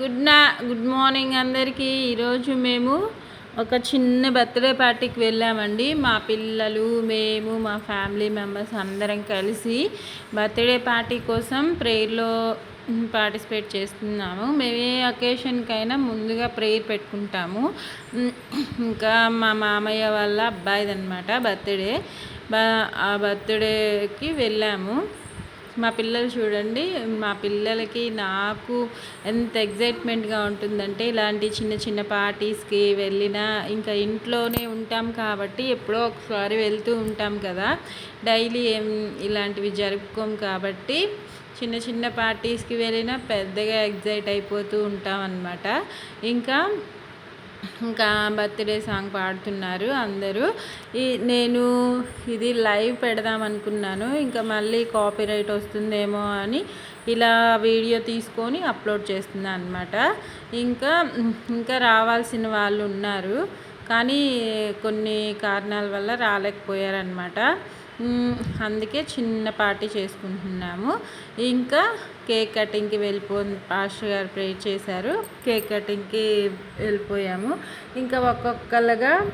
Good నా good morning అందరికీ. ఈరోజు మేము ఒక చిన్న బర్త్డే పార్టీకి వెళ్ళామండి. మా పిల్లలు మేము మా ఫ్యామిలీ మెంబర్స్ అందరం కలిసి బర్త్డే పార్టీ కోసం ప్రేయర్లో పార్టిసిపేట్ చేస్తున్నాము. మేము ఏ అకేషన్కైనా ముందుగా ప్రేయర్ పెట్టుకుంటాము. ఇంకా మా మామయ్య వాళ్ళ అబ్బాయిది అనమాట బర్త్డే ఆ బర్త్డేకి వెళ్ళాము. మా పిల్లలు చూడండి మా పిల్లలకి నాకు ఎంత ఎగ్జైట్మెంట్గా ఉంటుందంటే ఇలాంటి చిన్న చిన్న పార్టీస్కి వెళ్ళినా ఇంకా ఇంట్లోనే ఉంటాం కాబట్టి ఎప్పుడో ఒకసారి వెళ్తూ ఉంటాం కదా. డైలీ ఏం ఇలాంటివి జరుపుకోం కాబట్టి చిన్న చిన్న పార్టీస్కి వెళ్ళినా పెద్దగా ఎగ్జైట్ అయిపోతూ ఉంటాం అన్నమాట. ఇంకా ఇంకా బర్త్డే సాంగ్ పాడుతున్నారు అందరూ. ఈ నేను ఇది లైవ్ పెడదాం అనుకున్నాను ఇంకా మళ్ళీ కాపీరైట్ వస్తుందేమో అని ఇలా వీడియో తీసుకొని అప్లోడ్ చేస్తున్నాను అనమాట ఇంకా ఇంకా రావాల్సిన వాళ్ళు ఉన్నారు కానీ కొన్ని కారణాల వల్ల రాలేకపోయారనమాట అందుకే చిన్న పార్టీ చేసుకుంటున్నాము. ఇంకా కేక్ కటింగ్కి వెళ్ళిపో పాస్టర్ గారు ప్రే చేశారు. కేక్ కటింగ్కి వెళ్ళిపోయాము. ఇంకా ఒక్కొక్కరుగా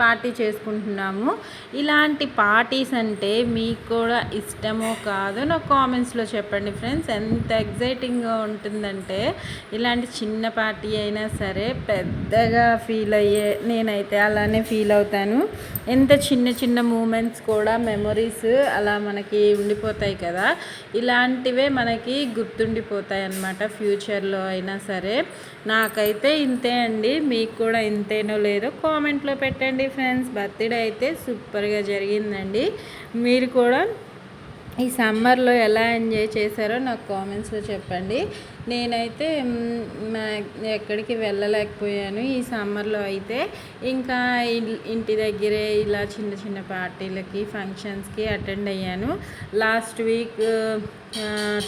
పార్టీ చేసుకుంటున్నాము. ఇలాంటి పార్టీస్ అంటే మీకు కూడా ఇష్టమో కాదో నాకు కామెంట్స్లో చెప్పండి ఫ్రెండ్స్ ఎంత ఎగ్జైటింగ్గా ఉంటుందంటే ఇలాంటి చిన్న పార్టీ అయినా సరే పెద్దగా ఫీల్ అయ్యే నేనైతే అలానే ఫీల్ అవుతాను. ఎంత చిన్న చిన్న మూమెంట్స్ కూడా మెమొరీస్ అలా మనకి ఉండిపోతాయి కదా. ఇలాంటివే మనకి గుర్తుండిపోతాయి అన్నమాట ఫ్యూచర్లో అయినా సరే. నాకైతే ఇంతే అండి. మీకు కూడా ఇంతేనో లేదో కామెంట్లో పెట్టండి ఫ్రెండ్స్ బర్త్డే అయితే సూపర్గా జరిగిందండి. మీరు కూడా ఈ సమ్మర్లో ఎలా ఎంజాయ్ చేశారో నాకు కామెంట్స్లో చెప్పండి. నేనైతే ఎక్కడికి వెళ్ళలేకపోయాను ఈ సమ్మర్లో అయితే. ఇంకా ఇంటి దగ్గరే ఇలా చిన్న చిన్న పార్టీలకి ఫంక్షన్స్కి అటెండ్ అయ్యాను. Last week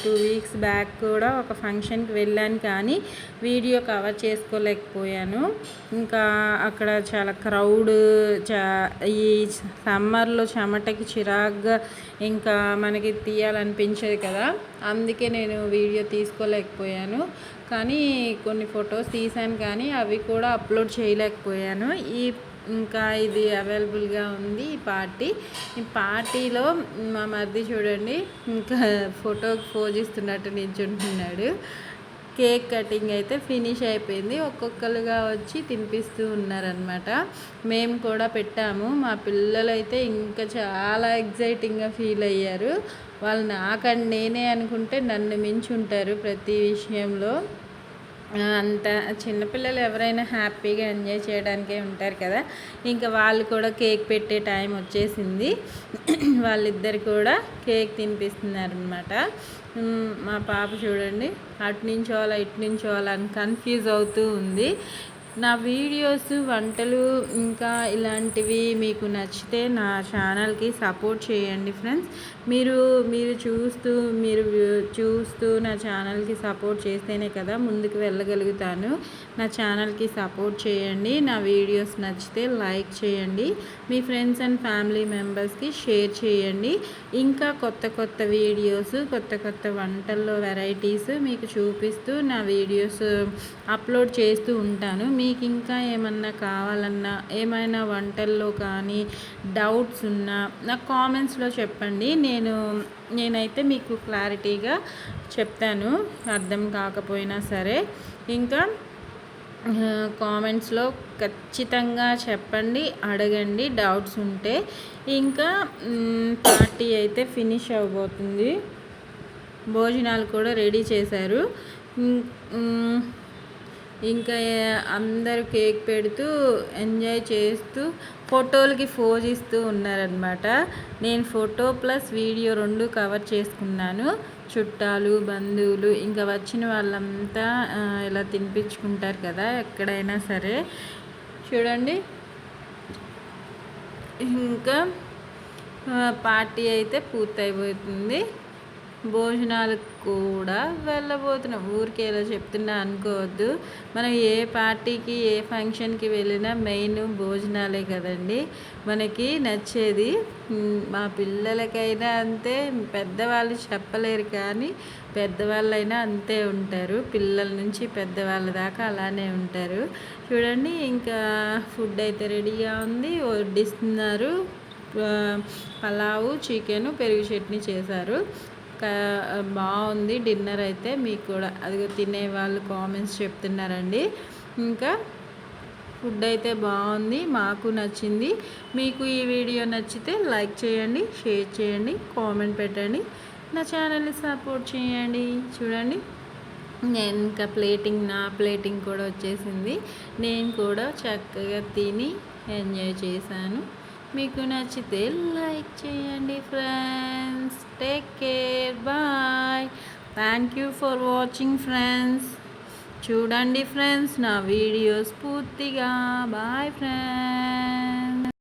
two weeks back కూడా ఒక ఫంక్షన్కి వెళ్ళాను కానీ వీడియో కవర్ చేసుకోలేకపోయాను. ఇంకా అక్కడ చాలా క్రౌడ్ చా ఈ సమ్మర్లో చెమటకి చిరాగ్గా ఇంకా మనకి తీయాలనిపించేది కదా. అందుకే నేను వీడియో తీసుకోలేకపోయాను. కానీ కొన్ని ఫొటోస్ తీశాను కానీ అవి కూడా అప్లోడ్ చేయలేకపోయాను. ఈ ఇంకా ఇది అవైలబుల్గా ఉంది ఈ పార్టీ. ఈ పార్టీలో మా మరిది చూడండి ఇంకా ఫోటోకి పోజిస్తున్నట్టు నిల్చుంటున్నాడు కేక్ కటింగ్ అయితే ఫినిష్ అయిపోయింది. ఒక్కొక్కరుగా వచ్చి తినిపిస్తూ ఉన్నారనమాట మేము కూడా పెట్టాము. మా పిల్లలు అయితే ఇంకా చాలా ఎగ్జైటింగ్గా ఫీల్ అయ్యారు. వాళ్ళు నాకండి నేనే అనుకుంటే నన్ను మించి ఉంటారు ప్రతి విషయంలో. అంత చిన్నపిల్లలు ఎవరైనా హ్యాపీగా ఎంజాయ్ చేయడానికే ఉంటారు కదా. ఇంకా వాళ్ళు కూడా కేక్ పెట్టే టైం వచ్చేసింది. వాళ్ళిద్దరు కూడా కేక్ తినిపిస్తున్నారనమాట మా పాప చూడండి అటు నుంచోవాలా ఇటు నుంచోలా అని కన్ఫ్యూజ్ అవుతూ ఉంది. నా వీడియోస్ వంటలు ఇంకా ఇలాంటివి మీకు నచ్చితే నా ఛానల్కి సపోర్ట్ చేయండి ఫ్రెండ్స్. మీరు మీరు చూస్తూ మీరు చూస్తూ నా ఛానల్కి సపోర్ట్ చేస్తేనే కదా ముందుకు వెళ్ళగలుగుతాను. నా ఛానల్కి సపోర్ట్ చేయండి. నా వీడియోస్ నచ్చితే లైక్ చేయండి. మీ ఫ్రెండ్స్ అండ్ ఫ్యామిలీ మెంబర్స్కి షేర్ చేయండి. ఇంకా కొత్త కొత్త వీడియోస్ కొత్త కొత్త వంటల్లో వెరైటీస్ మీకు చూపిస్తూ నా వీడియోస్ అప్లోడ్ చేస్తూ ఉంటాను. మీకు ఇంకా ఏమన్నా కావాలన్నా ఏమైనా వంటల్లో కానీ డౌట్స్ ఉన్నా నాకు కామెంట్స్లో చెప్పండి. నేను నేనైతే మీకు క్లారిటీగా చెప్తాను. అర్థం కాకపోయినా సరే. ఇంకా కామెంట్స్లో ఖచ్చితంగా చెప్పండి అడగండి డౌట్స్ ఉంటే. ఇంకా పార్టీ అయితే ఫినిష్ అవ్వబోతుంది. భోజనాలు కూడా రెడీ చేశారు. ఇంకా అందరు కేక్ పెడుతూ ఎంజాయ్ చేస్తూ ఫోటోలకి ఫోజ్ ఇస్తూ ఉన్నారనమాట నేను ఫోటో ప్లస్ వీడియో రెండు కవర్ చేసుకున్నాను. చుట్టాలు బంధువులు ఇంకా వచ్చిన వాళ్ళంతా ఇలా తినిపించుకుంటారు కదా ఎక్కడైనా సరే. చూడండి. ఇంకా పార్టీ అయితే పూర్తయిపోతుంది. భోజనాలకు కూడా వెళ్ళబోతున్నాం. ఊరికే ఎలా చెప్తున్నా అనుకోవద్దు. మనం ఏ పార్టీకి ఏ ఫంక్షన్కి వెళ్ళినా మెయిన్ భోజనాలే కదండి. మనకి నచ్చేది మా పిల్లలకైనా అంతే. పెద్దవాళ్ళు చెప్పలేరు కానీ పెద్దవాళ్ళైనా అంతే ఉంటారు. పిల్లల నుంచి పెద్దవాళ్ళ దాకా అలానే ఉంటారు. చూడండి ఇంకా ఫుడ్ అయితే రెడీగా ఉంది. వడ్డిస్తున్నారు. పలావు చికెను పెరుగు చట్నీ చేశారు. బాగుంది డిన్నర్ అయితే మీకు కూడా. అది తినే వాళ్ళు కామెంట్స్ చెప్తున్నారండి. ఇంకా ఫుడ్ అయితే బాగుంది మాకు నచ్చింది. మీకు ఈ వీడియో నచ్చితే లైక్ చేయండి షేర్ చేయండి కామెంట్ పెట్టండి. నా ఛానల్ని సపోర్ట్ చేయండి. చూడండి నేను ఇంకా ప్లేటింగ్ నా ప్లేటింగ్ కూడా వచ్చేసింది. నేను కూడా చక్కగా తిని ఎంజాయ్ చేశాను. మీకు నచ్చితే లైక్ చేయండి friends. Thank you for watching friends చూడండి ఫ్రెండ్స్ నా వీడియోస్ పూర్తిగా. Bye friends